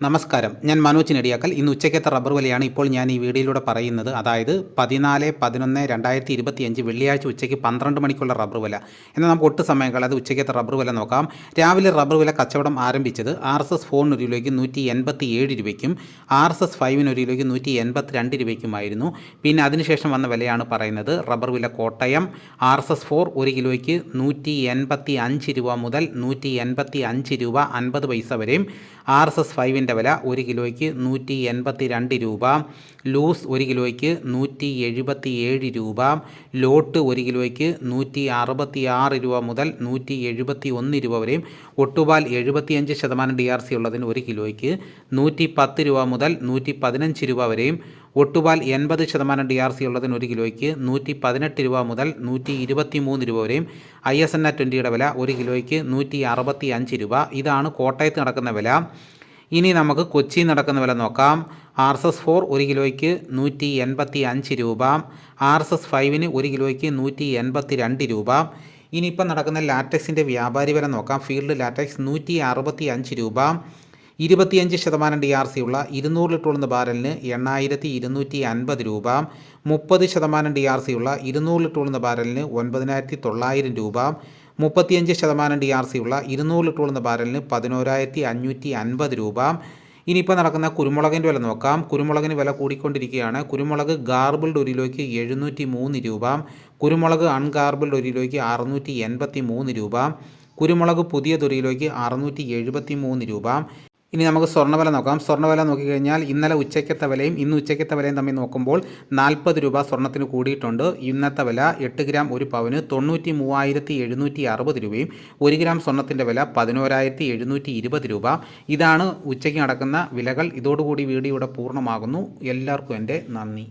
നമസ്കാരം. ഞാൻ മനോജ് നെടിയാക്കൽ. ഇന്ന് ഉച്ചയ്ക്കത്തെ റബ്ബർ വിലയാണ് ഇപ്പോൾ ഞാൻ ഈ വീഡിയോയിലൂടെ പറയുന്നത്. അതായത് പതിനാല് പതിനൊന്ന് രണ്ടായിരത്തി ഇരുപത്തിയഞ്ച് വെള്ളിയാഴ്ച ഉച്ചയ്ക്ക് പന്ത്രണ്ട് മണിക്കുള്ള റബ്ബർ വില. എന്നാൽ നമുക്ക് ഒട്ട് സമയങ്ങൾ അത് ഉച്ചയ്ക്കത്തെ റബ്ബർ വില നോക്കാം. രാവിലെ റബ്ബർ വില കച്ചവടം ആരംഭിച്ചത് ആർ എസ് എസ് ഫോണിന് ഒരു കിലോയ്ക്ക് നൂറ്റി എൺപത്തി ഏഴ് രൂപയ്ക്കും ആർ എസ് എസ് ഫൈവിന് ഒരു കിലോയ്ക്ക് നൂറ്റി എൺപത്തി രണ്ട് രൂപയ്ക്കുമായിരുന്നു. പിന്നെ അതിനുശേഷം വന്ന വിലയാണ് പറയുന്നത്. റബ്ബർ വില Kottayam R S S four ഒരു കിലോയ്ക്ക് നൂറ്റി എൺപത്തി അഞ്ച് രൂപ മുതൽ നൂറ്റി എൺപത്തി അഞ്ച് രൂപ അൻപത് പൈസ വരെയും ആർ എസ് എസ് ഫൈവിന്റെ വില ഒരു കിലോയ്ക്ക് നൂറ്റി എൺപത്തി രണ്ട് രൂപ. ലൂസ് ഒരു കിലോയ്ക്ക് നൂറ്റി എഴുപത്തി ഏഴ് രൂപ. ലോട്ട് ഒരു കിലോയ്ക്ക് നൂറ്റി അറുപത്തി ആറ് രൂപ മുതൽ നൂറ്റി എഴുപത്തി ഒന്ന് രൂപ വരെയും. ഒട്ടുപാൽ എഴുപത്തിയഞ്ച് ശതമാനം ഡി ആർ സി ഉള്ളതിന് ഒരു കിലോയ്ക്ക് നൂറ്റി പത്ത് രൂപ മുതൽ നൂറ്റി പതിനഞ്ച് രൂപ വരെയും. ഒട്ടുപാൽ എൺപത് ശതമാനം ഡി ആർ സി ഉള്ളതിന് ഒരു കിലോയ്ക്ക് നൂറ്റി പതിനെട്ട് രൂപ മുതൽ നൂറ്റി ഇരുപത്തി മൂന്ന് രൂപ വരെയും. ഐ എസ് എൻ ആ ട്വന്റിയുടെ വില ഒരു കിലോയ്ക്ക് നൂറ്റി അറുപത്തി അഞ്ച് രൂപ. ഇതാണ് കോട്ടയത്ത് നടക്കുന്ന വില. ഇനി നമുക്ക് കൊച്ചി നടക്കുന്ന വില നോക്കാം. ആർ എസ് എസ് ഫോർ ഒരു കിലോയ്ക്ക് നൂറ്റി എൺപത്തി അഞ്ച് രൂപ. ആർ എസ് എസ് ഫൈവിന് ഒരു കിലോയ്ക്ക് നൂറ്റി എൺപത്തി രണ്ട് രൂപ. ഇനിയിപ്പം നടക്കുന്ന ലാറ്റക്സിന്റെ വ്യാപാരി വില നോക്കാം. ഫീൽഡ് ലാറ്റക്സ് നൂറ്റി അറുപത്തി അഞ്ച് രൂപ. ഇരുപത്തിയഞ്ച് ശതമാനം ഡി ആർ സി ഉള്ള ഇരുന്നൂറ് ലിറ്റർ ഉള്ള ബാരലിന് എണ്ണായിരത്തി ഇരുന്നൂറ്റി അൻപത് രൂപ. മുപ്പത് ശതമാനം ഡി ആർ സി ഉള്ള ഇരുന്നൂറ് ലിറ്റർ ഉള്ള ബാരലിന് ഒൻപതിനായിരത്തി തൊള്ളായിരം രൂപ. മുപ്പത്തിയഞ്ച് ശതമാനം ഡി ആർ സി ഉള്ള ഇരുന്നൂറ് ലിറ്റർ എന്ന ബാരലിന് പതിനോരായിരത്തി അഞ്ഞൂറ്റി അൻപത് രൂപ. ഇനിയിപ്പോൾ നടക്കുന്ന കുരുമുളകിന്റെ വില നോക്കാം. കുരുമുളകിന് വില കൂടിക്കൊണ്ടിരിക്കുകയാണ്. കുരുമുളക് ഗാർബിൾഡ് ഒരു കിലോയ്ക്ക് എഴുന്നൂറ്റി മൂന്ന് രൂപ. കുരുമുളക് അൺഗാർബിൾഡ് ഒരു കിലോയ്ക്ക് അറുന്നൂറ്റി എൺപത്തി മൂന്ന് രൂപ. കുരുമുളക് പുതിയ തൊരിയിലേക്ക് അറുന്നൂറ്റി എഴുപത്തി മൂന്ന് രൂപ. ഇനി നമുക്ക് സ്വർണവില നോക്കാം. സ്വർണവില നോക്കിക്കഴിഞ്ഞാൽ ഇന്നലെ ഉച്ചയ്ക്കത്തെ വിലയും ഇന്ന് ഉച്ചയ്ക്കത്തെ വിലയും തമ്മിൽ നോക്കുമ്പോൾ നാൽപ്പത് രൂപ സ്വർണത്തിന് കൂടിയിട്ടുണ്ട്. ഇന്നത്തെ വില എട്ട് ഗ്രാം ഒരു പവന് തൊണ്ണൂറ്റി മൂവായിരത്തി എഴുന്നൂറ്റി അറുപത് രൂപയും ഒരു ഗ്രാം സ്വർണത്തിന്റെ വില പതിനോരായിരത്തി എഴുന്നൂറ്റി ഇരുപത് രൂപ. ഇതാണ് ഉച്ചയ്ക്ക് നടക്കുന്ന വിലകൾ. ഇതോടുകൂടി വീഡിയോ ഇവിടെ പൂർണമാകുന്നു. എല്ലാവർക്കും എന്റെ നന്ദി.